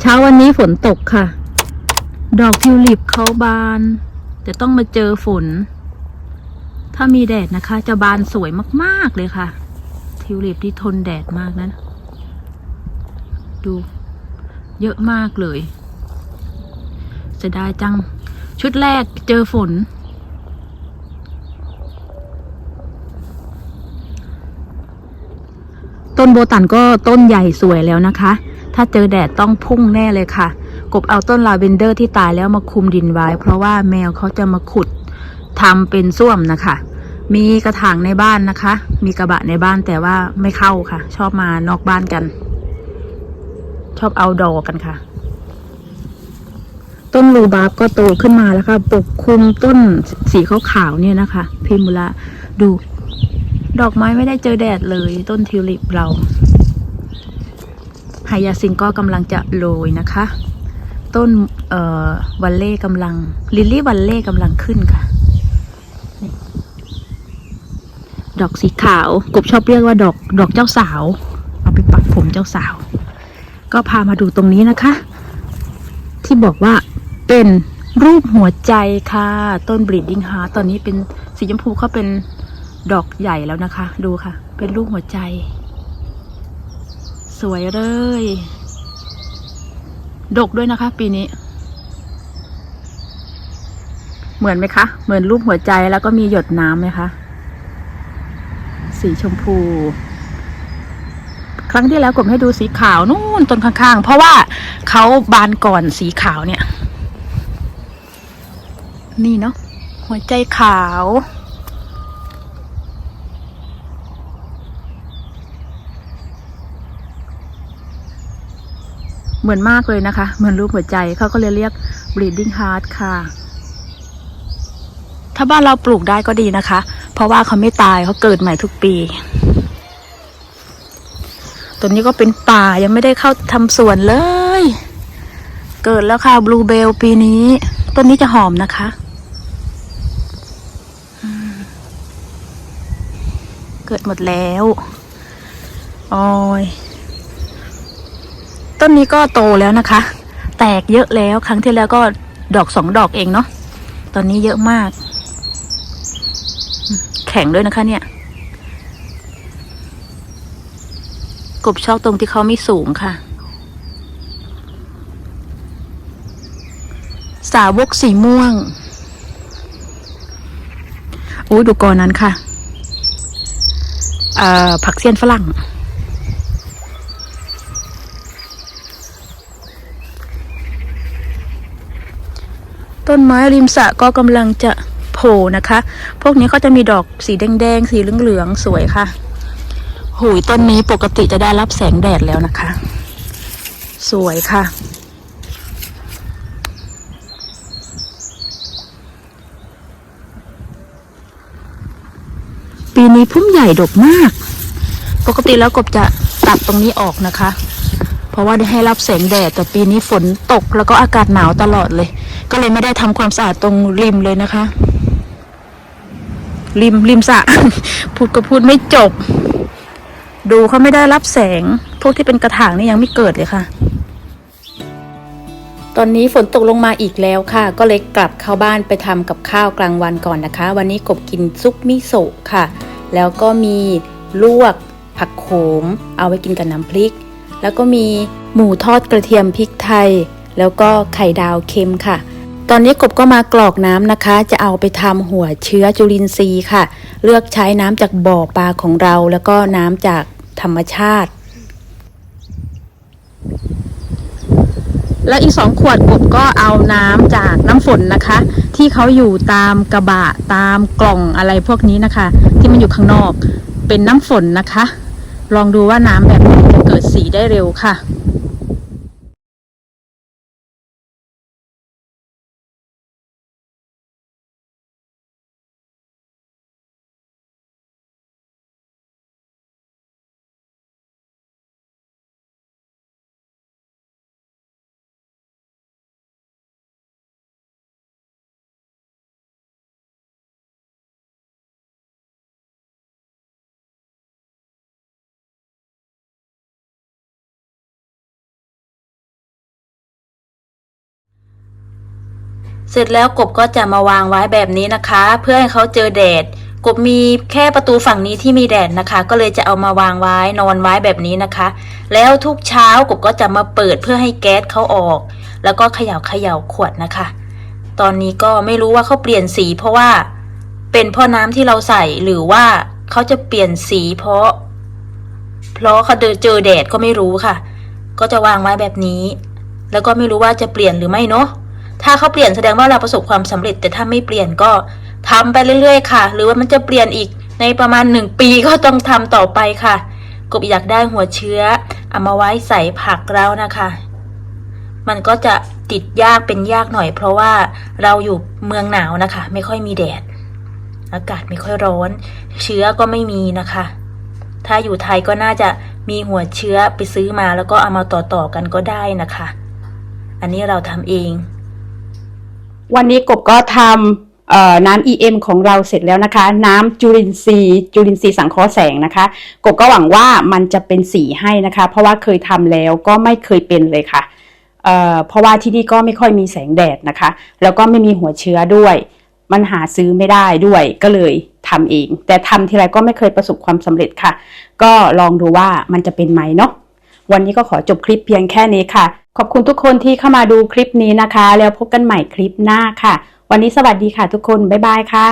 เช้าวันนี้ฝนตกค่ะ ดอกทิวลิปเขาบาน แต่ต้องมาเจอฝน ถ้ามีแดดนะคะ จะบานสวยมากๆเลยค่ะ ทิวลิปที่ทนแดดมากนั้น ดู เยอะมากเลยจะได้จัง ชุดแรกเจอฝน ต้นโบตันก็ต้นใหญ่สวยแล้วนะคะ ถ้าเจอแดดต้องพุ่งแน่เลยค่ะ กบเอาต้นลาเวนเดอร์ที่ตายแล้วมาคุมดินไว้ เพราะว่าแมวเขาจะมาขุดทำเป็นส้วมนะคะ มีกระถางในบ้านนะคะ มีกระบะในบ้านแต่ว่าไม่เข้าค่ะ ชอบมานอกบ้านกัน ชอบเอาดอกันค่ะ ต้นรูบาร์บก็โตขึ้นมาแล้วค่ะปกคลุมต้นสีขาวๆเนี่ยนะคะพิมุระดู ดอกไม้ไม่ได้เจอแดดเลย ต้นทิวลิปเรา ไฮยาซินก็กำลังจะโรยนะคะ ต้นวันเล่กำลัง ลิลลี่วันเล่กำลังขึ้นค่ะ ดอกสีขาวกบชอบเรียกว่าดอกดอกเจ้าสาว เอาไปปักผมเจ้าสาว ก็พามาดูตรงนี้นะคะ ที่บอกว่าเป็นรูปหัวใจค่ะ ต้น bleeding heart ตอนนี้เป็นสีชมพูเขาเป็นดอกใหญ่แล้วนะคะ ดูค่ะ เป็นรูปหัวใจ สวยเลย ดกด้วยนะคะ ปีนี้ เหมือนไหมคะ เหมือนรูปหัวใจแล้วก็มีหยดน้ำไหมคะ สีชมพู ครั้งที่แล้วกบให้ดูสีขาวนู่นต้นข้างๆ เพราะว่าเขาบานก่อนสีขาวเนี่ย นี่เนาะหัวใจขาว เหมือนมากเลยนะคะ เหมือนรูปหัวใจเขาก็เลยเรียก bleeding heart ค่ะ ถ้าบ้านเราปลูกได้ก็ดีนะคะ เพราะว่าเขาไม่ตายเขาเกิดใหม่ทุกปีตัวนี้ก็เป็นป่ายังไม่ได้เข้าทำสวนเลย เกิดแล้วค่ะบลูเบลปีนี้ ต้นนี้จะหอมนะคะ เกิดหมดแล้วอ้ย นนี้ก็โตแล้วนะคะ แตกเยอะแล้วครั้งที่แล้วก็ดอกสองดอกเองเนาะตอนนี้เยอะมาก แข็งด้วยนะคะ เนี่ย กบชอบตรงที่เขาไม่สูงค่ะ สาวกสีม่วงโอ้ดูกอนั้นค่ะผักเสี้ยนฝรั่ง ต้นไม้ริมสระก็กำลังจะโผล่นะคะ พวกนี้เขาจะมีดอกสีแดงๆ สีเหลืองๆ สวยค่ะหุยต้นนี้ปกติจะได้รับแสงแดดแล้วนะคะ สวยค่ะ ปีนี้พุ่มใหญ่ดกมาก ปกติแล้วกบจะตัดตรงนี้ออกนะคะ ราะว่าได้ให้รับแสงแดดแต่ปีนี้ฝนตกแล้วก็อากาศหนาวตลอดเลย ก็เลยไม่ได้ทำความสะอาดตรงริมเลยนะคะ ริมริมสะพูดก็พูดไม่จบ ดูเขาไม่ได้รับแสง พวกที่เป็นกระถางนี่ยังไม่เกิดเลยค่ะ ตอนนี้ฝนตกลงมาอีกแล้วค่ะ ก็เลยกลับเข้าบ้านไปทำกับข้าวกลางวันก่อนนะคะ วันนี้กบกินซุปมิโซะค่ะ แล้วก็มีลวกผักโขม เอาไว้กินกับน้ำพริก แล้วก็มีหมูทอดกระเทียมพริกไทย แล้วก็ไข่ดาวเค็มค่ะ ตอนนี้กบก็มากรอกน้ำนะคะ จะเอาไปทำหัวเชื้อจุลินทรีย์ค่ะ เลือกใช้น้ำจากบ่อปลาของเรา แล้วก็น้ำจากธรรมชาติ และอีกสองขวดกบก็เอาน้ำจากน้ำฝนนะคะ ที่เขาอยู่ตามกระบะตามกล่องอะไรพวกนี้นะคะ ที่มันอยู่ข้างนอกเป็นน้ำฝนนะคะ ลองดูว่าน้ำแบบ เกิดสีได้เร็วค่ะ เสร็จแล้วกบก็จะมาวางไว้แบบนี้นะคะ เพื่อให้เขาเจอแดด กบมีแค่ประตูฝั่งนี้ที่มีแดดนะคะ ก็เลยจะเอามาวางไว้นอนไว้แบบนี้นะคะ แล้วทุกเช้ากบก็จะมาเปิดเพื่อให้แก๊สเขาออก แล้วก็เขย่าเขย่าขวดนะคะ ตอนนี้ก็ไม่รู้ว่าเขาเปลี่ยนสี เพราะว่าเป็นพราะน้ำที่เราใส่หรือว่าเขาจะเปลี่ยนสี เพราะ เพราะเขาเจอแดดก็ไม่รู้ค่ะ ก็จะวางไว้แบบนี้ แล้วก็ไม่รู้ว่าจะเปลี่ยนหรือไม่เนาะ ถ้าเขาเปลี่ยนแสดงว่าเราประสบความสำเร็จ แต่ถ้าไม่เปลี่ยนก็ทำไปเรื่อยๆ ค่ะ หรือว่ามันจะเปลี่ยนอีกในประมาณหนึ่งปีก็ต้องทำต่อไปค่ะ กบอยากได้หัวเชื้อเอามาไว้ใส่ผักแล้วนะคะ มันก็จะติดยากเป็นยากหน่อย เพราะว่าเราอยู่เมืองหนาวนะคะ ไม่ค่อยมีแดด อากาศไม่ค่อยร้อน เชื้อก็ไม่มีนะคะ ถ้าอยู่ไทยก็น่าจะมีหัวเชื้อไปซื้อมาแล้วก็เอามาต่อๆกันก็ได้นะคะ อันนี้เราทำเอง วันนี้กบก็ทำเอ่อน้ำ EM ของเราเสร็จแล้วนะคะ น้ำจุลินทรีย์จุลินทรีย์สังเคราะห์แสงนะคะ กบก็หวังว่ามันจะเป็นสีให้นะคะ เพราะว่าเคยทำแล้วก็ไม่เคยเป็นเลยค่ะเเพราะว่าที่นี่ก็ไม่ค่อยมีแสงแดดนะคะ แล้วก็ไม่มีหัวเชื้อด้วย มันหาซื้อไม่ได้ด้วยก็เลยทำเอง แต่ทำทีไรก็ไม่เคยประสบความสำเร็จค่ะ ก็ลองดูว่ามันจะเป็นไหมเนาะ วันนี้ก็ขอจบคลิปเพียงแค่นี้ค่ะ ขอบคุณทุกคนที่เข้ามาดูคลิปนี้นะคะ แล้วพบกันใหม่คลิปหน้าค่ะ วันนี้สวัสดีค่ะทุกคน บ๊ายบายค่ะ